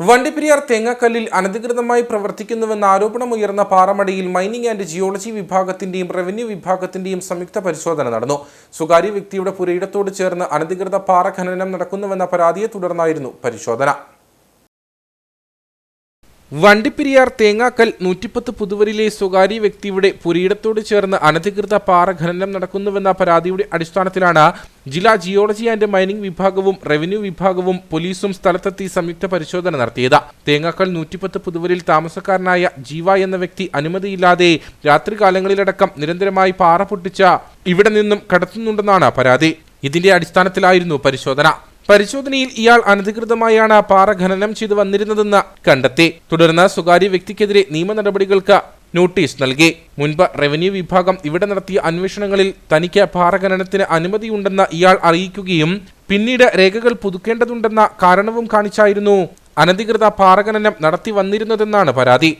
വണ്ടിപ്പെരിയാർ തേങ്ങാക്കല്ലിൽ അനധികൃതമായി പ്രവർത്തിക്കുന്നുവെന്ന ആരോപണമുയർന്ന പാറമടയിൽ മൈനിങ് ആൻഡ് ജിയോളജി വിഭാഗത്തിന്റെയും റവന്യൂ വിഭാഗത്തിന്റെയും സംയുക്ത പരിശോധന നടന്നു. സ്വകാര്യ വ്യക്തിയുടെ പുരയിടത്തോട് ചേർന്ന് അനധികൃത പാറ ഖനനം നടക്കുന്നുവെന്ന പരാതിയെ തുടർന്നായിരുന്നു പരിശോധന. വണ്ടിപ്പെരിയാർ തേങ്ങാക്കൽ നൂറ്റിപ്പത്ത് പുതുവരിലെ സ്വകാര്യ വ്യക്തിയുടെ പുരയിടത്തോട് ചേർന്ന് അനധികൃത പാറ ഖനനം നടക്കുന്നുവെന്ന പരാതിയുടെ അടിസ്ഥാനത്തിലാണ് ജില്ലാ ജിയോളജി ആൻഡ് മൈനിംഗ് വിഭാഗവും റവന്യൂ വിഭാഗവും പോലീസും സ്ഥലത്തെത്തി സംയുക്ത പരിശോധന നടത്തിയത്. തേങ്ങാക്കൽ നൂറ്റിപ്പത്ത് പുതുവരിൽ താമസക്കാരനായ ജീവ എന്ന വ്യക്തി അനുമതിയില്ലാതെ രാത്രികാലങ്ങളിലടക്കം നിരന്തരമായി പാറ പൊട്ടിച്ച ഇവിടെ നിന്നും കടത്തുന്നുണ്ടെന്നാണ് പരാതി. ഇതിന്റെ അടിസ്ഥാനത്തിലായിരുന്നു പരിശോധന. പരിശോധനയിൽ ഇയാൾ അനധികൃതമായാണ് പാറ ഖനനം ചെയ്തു വന്നിരുന്നതെന്ന് കണ്ടെത്തി. തുടർന്ന് സ്വകാര്യ വ്യക്തിക്കെതിരെ നിയമ നടപടികൾക്ക് നോട്ടീസ് നൽകി. മുൻപ് റവന്യൂ വിഭാഗം ഇവിടെ നടത്തിയ അന്വേഷണങ്ങളിൽ തനിക്ക് പാറ ഖനനത്തിന് അനുമതിയുണ്ടെന്ന് ഇയാൾ അറിയിക്കുകയും പിന്നീട് രേഖകൾ പുതുക്കേണ്ടതുണ്ടെന്ന കാരണവും കാണിച്ചായിരുന്നു അനധികൃത പാറ ഖനനം നടത്തി വന്നിരുന്നതെന്നാണ് പരാതി.